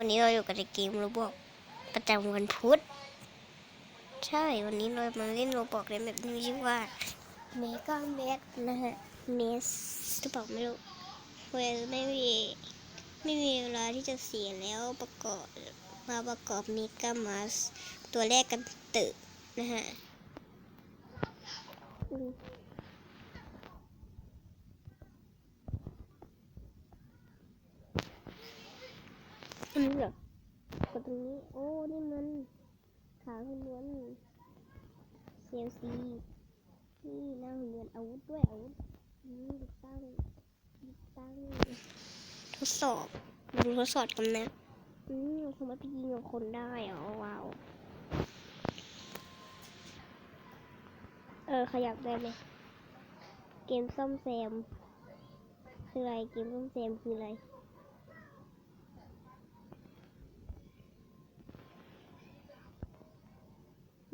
วันนี้เราอยู่กับเกมโรบอกประจำวันพุธ ใช่ วันนี้เรามาเล่นโรบอกในแบบนี้ชื่อว่าเมกาเมสนะฮะเมสหรือเปล่าไม่รู้เวลไม่มีไม่มีเวลาที่จะเสียแล้วประกอบมาประกอบเมกามาสตัวแรกกันตึกนะฮะ อืมอันนี้เหรอกดตรงนี้ โอ้ นี่มันขาหุ่นยนต์เซลซีนี่หน้าหุ่นยนต์อาวุธด้วยอาวุธนี่ติดตั้งติดตั้งทดสอบมาดูทดสอบกันนะอืมสามารถไปยิงกับคนได้เหรอว้าวเออขยับได้ไหมเกมซ่อมแซมคืออะไรเกมซ่อมแซมคืออะไร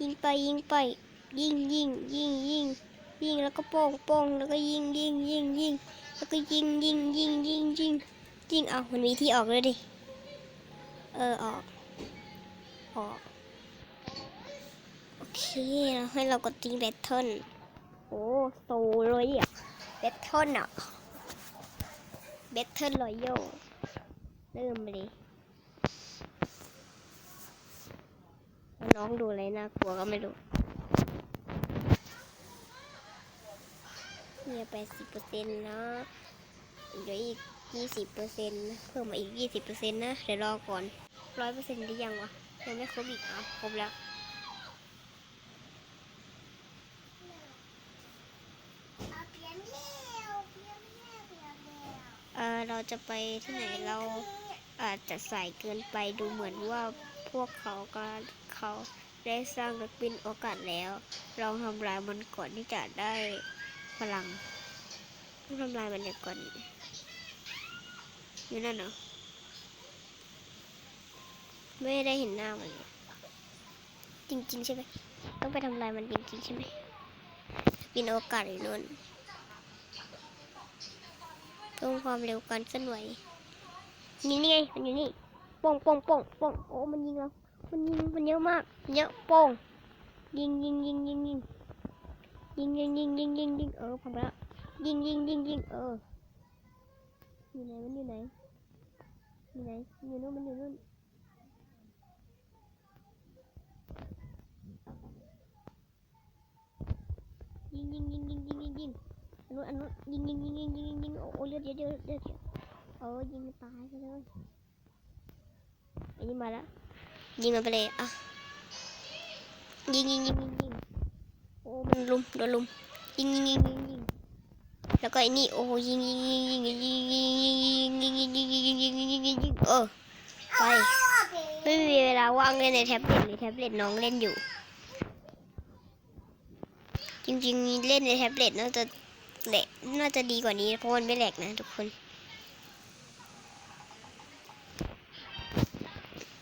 ยิงไปยิงไป ยิงยิงยิงยิงยิงแล้วก็โป้งโป้งแล้วก็ยิงยิงยิงยิงแล้วก็ยิงยิงยิงยิงยิงยิงเอามันมีที่ออกเลยดิ เออออก ออก โอเคแล้วให้เรากดตีแบตเทิลโอ้โตเลยอะแบตเทิลอะแบตเทิลรอยโยเริ่มเลย น้องดูอะไรน่ากลัวก็ไม่รู้เนี่ยแปดสิบเปอร์เซ็นต์นะเหลืออีกยี่สิบเปอร์เซ็นต์เพิ่มมาอีกยี่สิบเปอร์เซ็นต์นะ เดี๋ยวรอก่อนร้อยเปอร์เซ็นต์หรือยังวะ ยังไม่ครบอีกอะครบแล้วเออเราจะไปที่ไหนเราอาจจะใส่เกินไปดูเหมือนว่าพวกเขาก็ เขาได้สร้างนักบินโอกาสแล้วลองทำลายมันก่อนที่จะได้พลังต้องทำลายมันเดียก่อนอยู่นั่นเหรอไม่ได้เห็นหน้ามันจริง ๆ ใช่ไหมต้องไปทำลายมันจริง ๆ ใช่ไหมบินโอกาสอยู่นู่นเพิ่มความเร็วการเคลื่อนไหวนี่นี่ไงมันอยู่นี่ป่งป่งป่งป่งโอ้มันยิงเรา มันยิงมันเยอะมากเยอะโป่งยิงยิงยิงยิงยิงยิงยิงยิงยิงยิงยิงเออพังไปแล้วยิงยิงยิงยิงเอออยู่ไหนมันอยู่ไหนอยู่ไหนอยู่นู่นมันอยู่นู่นยิงยิงยิงยิงยิงยิงยิงอันนู้นอันนู้นยิงยิงยิงยิงยิงยิงโอ้โอ้เลือดเยอะเยอะเลือดเยอะเออยิงตายไปเลยอันนี้มาแล้ว ยิงมันไปเลยอะยิงยิงยิงยิงยิงโอ้มันลุมโดนลุมยิงยิงยิงยิงยิงแล้วก็ไอ้นี่โอ้ยิงยิงยิงยิงยิงยิงยิงยิงยิงยิงยิงยิงยิงยิงยิงยิงยิงเออไปไม่มีเวลาว่างเล่นในแท็บเล็ตเลยแท็บเล็ตน้องเล่นอยู่ จริงๆเล่นในแท็บเล็ตน่าจะแหละน่าจะดีกว่านี้เพราะมันไม่แหลกนะทุกคน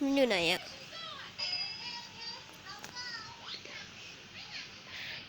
มันอยู่ไหนอะ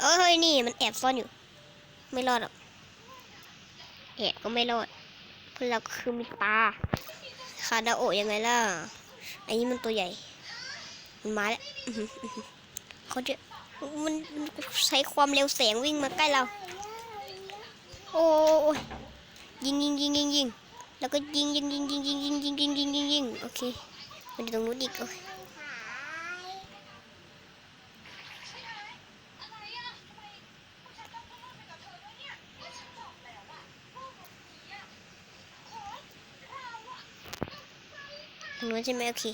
เอ้ยนี่มันแอบซ่อนอยู่ ไม่รอดหรอกแอบก็ไม่รอดเพราะเราคือมีตาคาดาโอยังไงล่ะไอ้นี่มันตัวใหญ่ มันมาแล้วเขาจะมันใช้ความเร็วแสงวิ่งมาใกล้เรา โอ้ยยิงยิงยิงยิงยิงแล้วก็ยิงยิงยิงยิงยิงยิงยิงยิงยิงยิงโอเคมันอยู่ตรงนู้นอีกโอ้ย รงนู้นใช่ไหมโอเค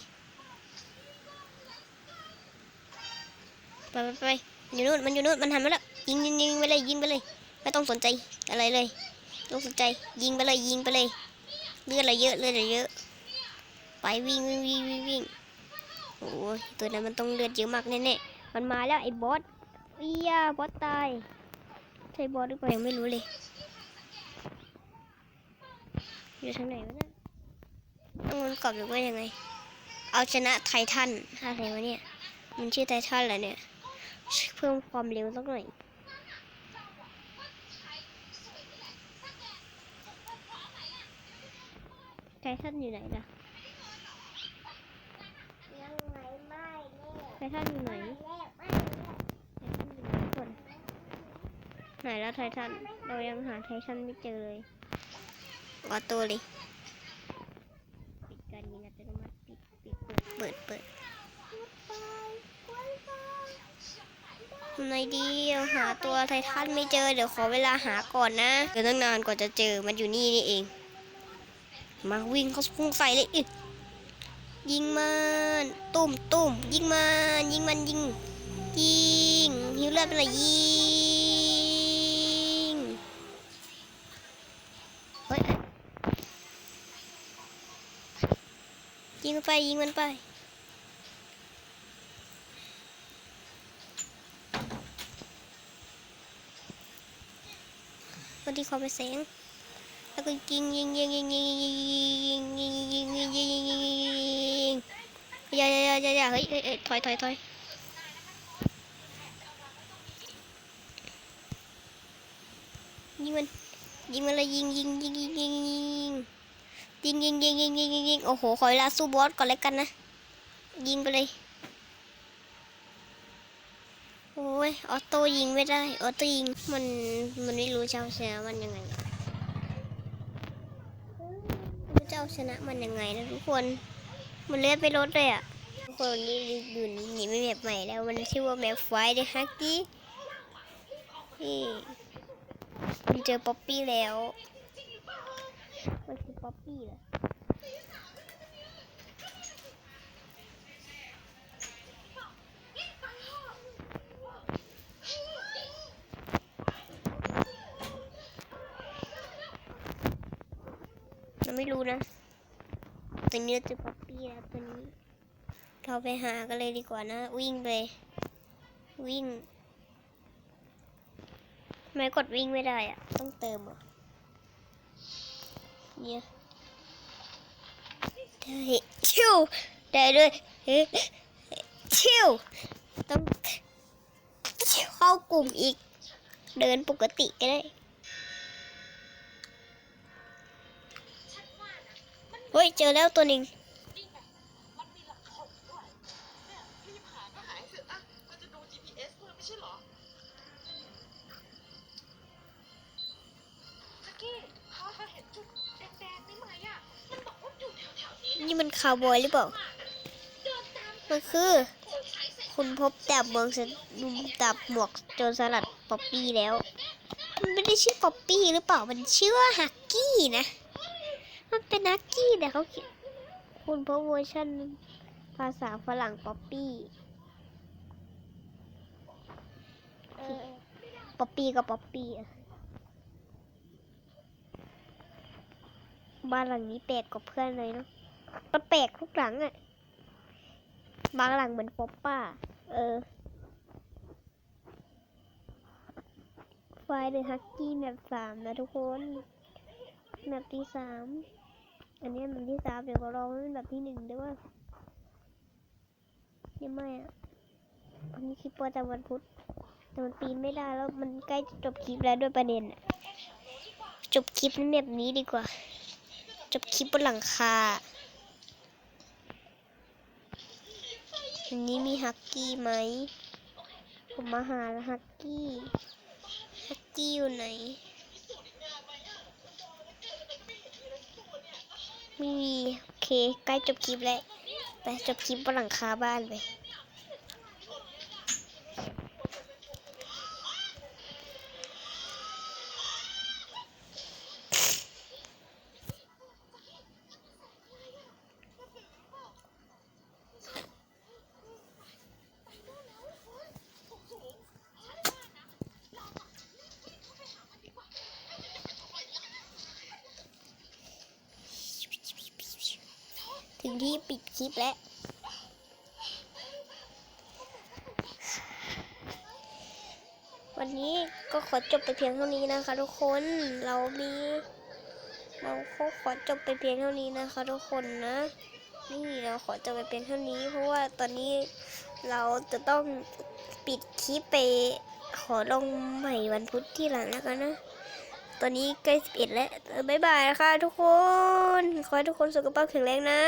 ไปไปไปอยู่นู่นมันอยู่นู่นมันหันมาแล้วยิงยิงยิงไปเลยยิงไปเลย ไม่ต้องสนใจอะไรเลยไม่ต้องสนใจยิงไปเลยยิงไปเลยเลือดเราเยอะเลือดเราเยอะ ไปวิ่งวิ่งวิ่งวิ่งวิ่งโอ้ยตัวนั้นมันต้องเลือดเยอะมากแน่ๆมันมาแล้วไอ้บอสอียบอสตายใช่บอสหรือเปล่ายังไม่รู้เลยอยู่ทางไหนวะเนี่ย ต้องวนกลับหรือว่ายังไง เอาชนะไททันอะไรวะเนี่ย มันชื่อไททันเหรอเนี่ย เพิ่มความเร็วสักหน่อยไททันอยู่ไหนล่ะยังไงไม่แน่ไททันอยู่ไหนไม่แน่ไม่ไททันอยู่ไหนก่อนไหนแล้วไททัน เรายังหาไททันไม่เจอเลยออโต้เลย ปิดการยิงอัตโนมัติปิดปิดเปิดเปิดเปิด ทำไงดีหาตัวไททันไม่เจอ เดี๋ยวขอเวลาหาก่อนนะเดี๋ยวตั้งนานกว่าจะเจอมันอยู่นี่นี่เอง มาวิ่งเขาพุ่งใส่เลยอึยิงมันตุ่มตุ่มยิงมันยิงมันยิงยิงหิวเลือดไปเลยยิงเฮ้ยยิงมันไปยิงมันไป วันที่เขาไปแสงแล้วก็ยิงยิงยิงยิงยิงยิงยิงยิงยิงยิงยิงยิงยิงยิงยิงอย่าอย่าอย่าอย่าอย่าเฮ้ยเฮ้ยเฮ้ยถอยถอยถอยยิงมันยิงมันเลยยิงยิงยิงยิงยิงยิงยิงยิงยิงยิงยิงยิงยิงโอ้โหขอเวลาสู้บอสก่อนเลยกันนะยิงไปเลย โอ้ยออโต้ยิงไม่ได้ ออโต้ยิงมันมันไม่รู้เจ้าชนะมันยังไงรู้เจ้าชนะมันยังไงนะทุกคน มันเลือดไปรถเลยอะทุกคนนี่อยู่นี่หนีไม่แบบใหม่แล้วมันชื่อว่าแมวไฟเดฮักกี้นี่มันเจอป๊อปปี้แล้ว มันคือป๊อปปี้เหรอ ไม่รู้นะตัวนี้เราเจอป๊อปปี้แล้วตัวนี้ เราไปหากันเลยดีกว่านะ วิ่งไป วิ่งไม่กดวิ่งไม่ได้อะต้องเติมอะเนี่ยได้ชิวได้ด้วยเฮ้ยชิวต้องเข้ากลุ่มอีก เดินปกติก็ได้ เฮ้ย เจอแล้วตัวหนึ่งนี่มันคาวบอยหรือเปล่า มันคือ คุณพบดาบเมืองสดาบหมวกโจรสลัดป๊อปปี้แล้ว มันไม่ได้ชื่อป๊อปปี้หรือเปล่า มันชื่อว่าฮักกี้นะ มันเป็นฮักกี้แต่เขาเขียนคุณพบเวอร์ชันภาษาฝรั่งป๊อปปี้ป๊อปปี้กับป๊อปปี้บ้านหลังนี้แปลกกว่าเพื่อนเลยเนาะมันแปลกทุกหลังอะบางหลังเหมือนป๊อปป้า เออ ไฟเดอะฮักกี้แมปสามนะทุกคน แมปที่สาม อันนี้แมปที่สามเดี๋ยวก็ลองเล่นแบบที่หนึ่งด้วยยังไม่อะอันนี้คลิปประจำวันพุธแต่มันปีนไม่ได้แล้วมันใกล้จะจบคลิปแล้วด้วยประเด็นอะจบคลิปแบบนี้ดีกว่า จบคลิปบนหลังคาอันนี้มีฮักกี้ไหม ผมมาหาฮักกี้ ฮักกี้อยู่ไหน ไม่มี โอเค ใกล้จบคลิปแล้ว ไปจบคลิปบนหลังคาบ้านไป ที่ปิดคลิปแล้ว วันนี้ก็ขอจบไปเพียงเท่านี้นะคะ ทุกคนเรามีเราก็ขอจบไปเพียงเท่านี้นะคะ ทุกคนนะนี่เราขอจบไปเพียงเท่านี้ เพราะว่าตอนนี้เราจะต้องปิดคลิปไปขอลงใหม่วันพุธที่หลังแล้วกันนะตอนนี้ใกล้สิบเอ็ดแล้ว บ๊ายบายนะคะทุกคน ขอให้ทุกคนสุขภาพแข็งแรงนะ